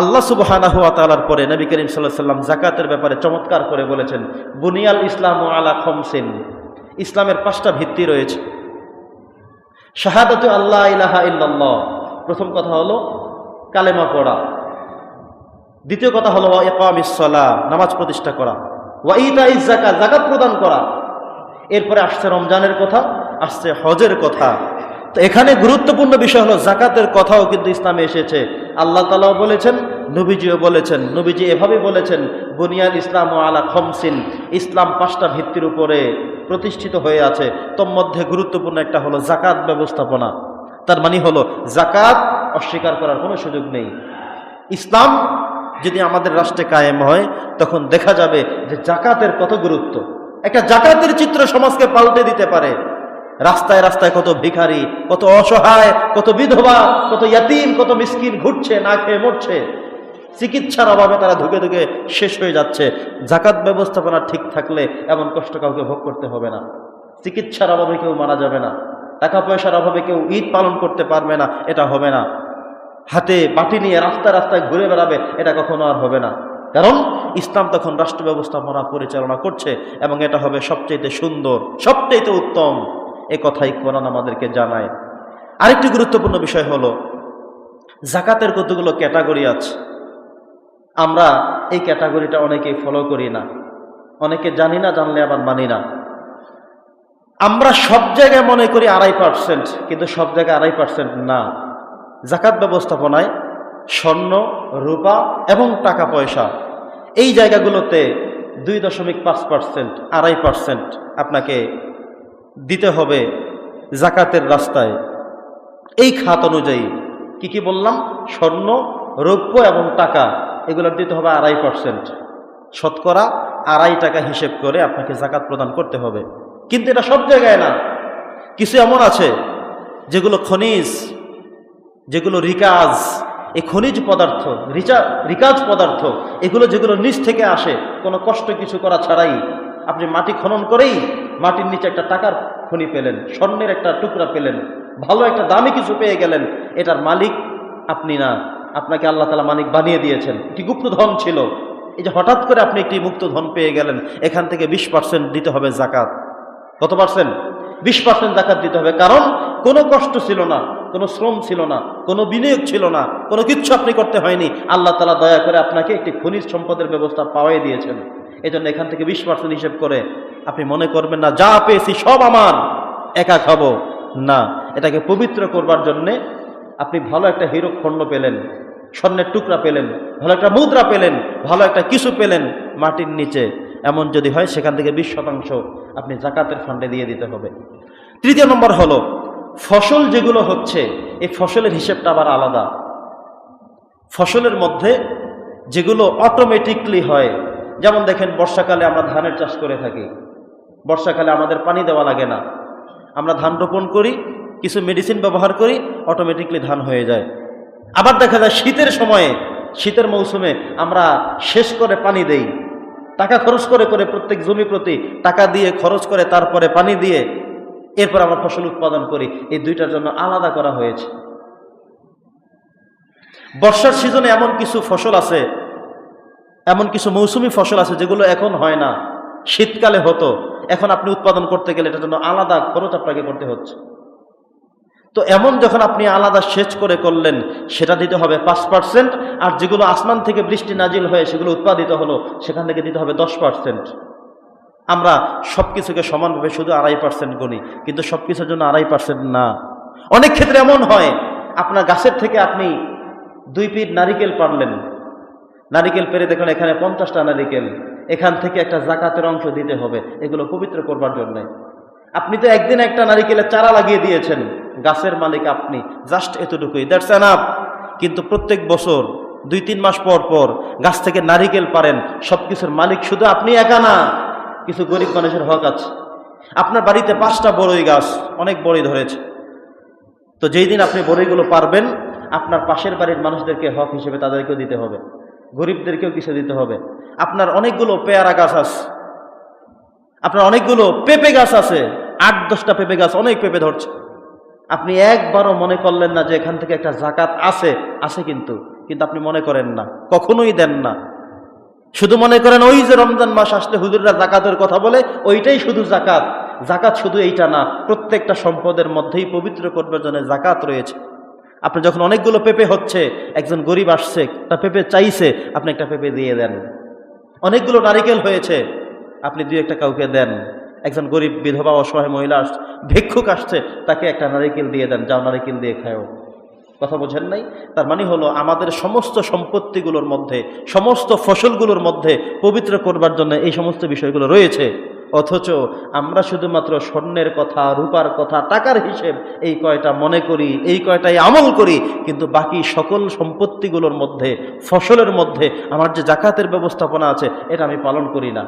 আল্লাহ ওয়া পরে নবী করিম আলাইহি সাল্লাম যাকাতের ব্যাপারে চমৎকার করে বলেছেন, বুনিয়াল ইসলাম ও আলা খমসিন ইসলামের পাঁচটা ভিত্তি রয়েছে। শাহাদাতু আল্লাহ ইলাহা ইল্লাল্লাহ। প্রথম কথা হলো কালেমা পড়া। দ্বিতীয় কথা হলো ইকামিস সালাহ, নামাজ প্রতিষ্ঠা করা। ওয়া ইতাইজ যাকাত যাকাত প্রদান করা। এরপরে আসছে রমজানের কথা, আসছে হজের কথা। তো এখানে গুরুত্বপূর্ণ বিষয় হলো জাকাতের কথাও কিন্তু ইসলামে এসেছে। আল্লাহ তালাও বলেছেন, নবীজিও বলেছেন, নবীজি এভাবে বলেছেন, বুনিয়াদ ইসলাম ও আলা খমসিন ইসলাম পাঁচটা ভিত্তির উপরে প্রতিষ্ঠিত হয়ে আছে। তোর মধ্যে গুরুত্বপূর্ণ একটা হলো জাকাত ব্যবস্থাপনা। তার মানে হলো জাকাত অস্বীকার করার কোনো সুযোগ নেই। ইসলাম যদি আমাদের রাষ্ট্রে কায়েম হয়, তখন দেখা যাবে যে জাকাতের কত গুরুত্ব। একটা জাকাতের চিত্র সমাজকে পাল্টে দিতে পারে। রাস্তায় রাস্তায় কত ভিখারি, কত অসহায়, কত বিধবা, কত ইয়াতিম, কত মিসকিন ঘুরছে, না খেয়ে মরছে। চিকিৎসার অভাবে তারা ধুকে ধুকে শেষ হয়ে যাচ্ছে। জাকাত ব্যবস্থাপনা ঠিক থাকলে এমন কষ্ট কাউকে ভোগ করতে হবে না। চিকিৎসার অভাবে কেউ মারা যাবে না। টাকা পয়সার অভাবে কেউ ঈদ পালন করতে পারবে না, এটা হবে না। হাতে বাটি নিয়ে রাস্তায় রাস্তায় ঘুরে বেড়াবে, এটা কখনো আর হবে না। কারণ ইসলাম তখন রাষ্ট্র ব্যবস্থাপনা পরিচালনা করছে এবং এটা হবে সবচেয়ে সুন্দর সবচেয়ে উত্তম। এ কথাই কোরআন আমাদেরকে জানায়। আরেকটি গুরুত্বপূর্ণ বিষয় হলো জাকাতের কতগুলো ক্যাটাগরি আছে? আমরা এই ক্যাটাগরিটা অনেকেই ফলো করি না। অনেকে জানি না, জানলে আবার মানি না। আমরা সব জায়গায় মনে করি আড়াই পার্সেন্ট কিন্তু সব জায়গায় আড়াই পার্সেন্ট না। জাকাত ব্যবস্থাপনায় স্বর্ণ, রূপা এবং টাকা পয়সা, এই জায়গাগুলোতে দুই দশমিক পাঁচ পার্সেন্ট আড়াই পার্সেন্ট আপনাকে দিতে হবে জাকাতের রাস্তায়। এই খাত অনুযায়ী কি কি বললাম? স্বর্ণ, রৌপ্য এবং টাকা এগুলোর দিতে হবে আড়াই পার্সেন্ট শতকরা আড়াই টাকা হিসেব করে আপনাকে জাকাত প্রদান করতে হবে। কিন্তু এটা সব জায়গায় না। কিছু এমন আছে যেগুলো খনিজ, যেগুলো রিকাজ এই খনিজ পদার্থ, রিচা, রিকাজ পদার্থ, এগুলো যেগুলো নিচ থেকে আসে, কোনো কষ্ট কিছু করা ছাড়াই। আপনি মাটি খনন করেই মাটির নিচে একটা টাকার খনি পেলেন, স্বর্ণের একটা টুকরা পেলেন, ভালো একটা দামি কিছু পেয়ে গেলেন। এটার মালিক আপনি না, আপনাকে আল্লাহ তালা মালিক বানিয়ে দিয়েছেন। একটি গুপ্ত ধন ছিল। এই যে হঠাৎ করে আপনি একটি মুক্ত ধন পেয়ে গেলেন, এখান থেকে বিশ পার্সেন্ট দিতে হবে জাকাত। কত পার্সেন্ট বিশ পার্সেন্ট জাকাত দিতে হবে। কারণ কোনো কষ্ট ছিল না, কোনো শ্রম ছিল না, কোনো বিনিয়োগ ছিল না, কোনো কিচ্ছু আপনি করতে হয়নি। আল্লাহ তালা দয়া করে আপনাকে একটি খনিজ সম্পদের ব্যবস্থা পাওয়াই দিয়েছেন। এই জন্য এখান থেকে বিশ পার্সেন্ট হিসেব করে আপনি মনে করবেন না, যা পেয়েছি সব আমার, একা খাব। না, এটাকে পবিত্র করবার জন্যে আপনি ভালো একটা হিরো খণ্ড পেলেন, স্বর্ণের টুকরা পেলেন, ভালো একটা মুদ্রা পেলেন, ভালো একটা কিছু পেলেন মাটির নিচে। এমন যদি হয়, সেখান থেকে বিশ শতাংশ আপনি জাকাতের ফান্ডে দিয়ে দিতে হবে। তৃতীয় নম্বর হলো, ফসল যেগুলো হচ্ছে, এই ফসলের হিসেবটা আবার আলাদা। ফসলের মধ্যে যেগুলো অটোমেটিকলি হয়, যেমন দেখেন, বর্ষাকালে আমরা ধানের চাষ করে থাকি। বর্ষাকালে আমাদের পানি দেওয়া লাগে না। আমরা ধান রোপণ করি, কিছু মেডিসিন ব্যবহার করি অটোমেটিকলি ধান হয়ে যায়। আবার দেখা যায় শীতের সময়ে, শীতের মৌসুমে আমরা শেষ করে পানি দেই। টাকা খরচ করে করে প্রত্যেক জমি প্রতি টাকা দিয়ে খরচ করে, তারপরে পানি দিয়ে এরপর আমরা ফসল উৎপাদন করি। এই দুইটার জন্য আলাদা করা হয়েছে। বর্ষার সিজনে এমন কিছু ফসল আছে, এমন কিছু মৌসুমি ফসল আছে যেগুলো এখন হয় না। শীতকালে হতো, এখন আপনি উৎপাদন করতে গেলে এটার জন্য আলাদা খরচ আপনাকে করতে হচ্ছে। তো এমন যখন আপনি আলাদা সেচ করে করলেন, সেটা দিতে হবে পাঁচ পার্সেন্ট আর যেগুলো আসমান থেকে বৃষ্টি নাজিল হয়ে সেগুলো উৎপাদিত হলো, সেখান থেকে দিতে হবে দশ পার্সেন্ট আমরা সব কিছুকে সমানভাবে শুধু আড়াই পার্সেন্ট গণি কিন্তু সব কিছুর জন্য আড়াই পার্সেন্ট না। অনেক ক্ষেত্রে এমন হয়, আপনার গাছের থেকে আপনি দুই পিঠ নারিকেল পারলেন নারিকেল পেরে দেখুন, এখানে পঞ্চাশটা নারিকেল। এখান থেকে একটা জাকাতের অংশ দিতে হবে। এগুলো পবিত্র করবার জন্যে। আপনি তো একদিন একটা নারিকেলের চারা লাগিয়ে দিয়েছেন। গাছের মালিক আপনি। জাস্ট এতটুকুই। দ্যাটস আপ কিন্তু প্রত্যেক বছর, দুই, তিন মাস পর পর গাছ থেকে নারিকেল পারেন। সব কিছুর মালিক শুধু আপনি একা না। কিছু গরিব মানুষের হক আছে। আপনার বাড়িতে পাঁচটা বড়ই গাছ, অনেক বড়ই ধরেছে। তো যেই দিন আপনি বড়ইগুলো পারবেন, আপনার পাশের বাড়ির মানুষদেরকে হক হিসেবে তাদেরকেও দিতে হবে। গরিবদেরকেও কিছু দিতে হবে? আপনার অনেকগুলো পেয়ারা গাছ আছে। আপনার অনেকগুলো পেঁপে গাছ আছে। আট দশটা পেঁপে গাছ অনেক পেঁপে ধরছে। আপনি একবারও মনে করলেন না যে এখান থেকে একটা জাকাত আছে আছে কিন্তু কিন্তু আপনি মনে করেন না, কখনোই দেন না। শুধু মনে করেন ওই যে রমজান মাস আসলে হুজুররা জাকাতের কথা বলে, ওইটাই শুধু জাকাত। জাকাত শুধু এইটা না, প্রত্যেকটা সম্পদের মধ্যেই পবিত্র করবার জন্য জাকাত রয়েছে। আপনি যখন অনেকগুলো পেঁপে হচ্ছে, একজন গরিব আসছে তা পেঁপে চাইছে, আপনি একটা পেঁপে দিয়ে দেন। অনেকগুলো নারিকেল হয়েছে, আপনি দুই একটা কাউকে দেন। একজন গরিব বিধবা অসহায় মহিলা আসছে ভিক্ষুক আসছে, তাকে একটা নারিকেল দিয়ে দেন, যাও নারিকেল দিয়ে খাও। কথা বোঝেন নাই? তার মানে হলো, আমাদের সমস্ত সম্পত্তিগুলোর মধ্যে, সমস্ত ফসলগুলোর মধ্যে পবিত্র করবার জন্য এই সমস্ত বিষয়গুলো রয়েছে। অথচ আমরা শুধুমাত্র স্বর্ণের কথা, রূপার কথা, টাকার হিসেব এই কয়টা মনে করি, এই কয়টাই আমল করি, কিন্তু বাকি সকল সম্পত্তিগুলোর মধ্যে, ফসলের মধ্যে আমার যে জাকাতের ব্যবস্থাপনা আছে, এটা আমি পালন করি না।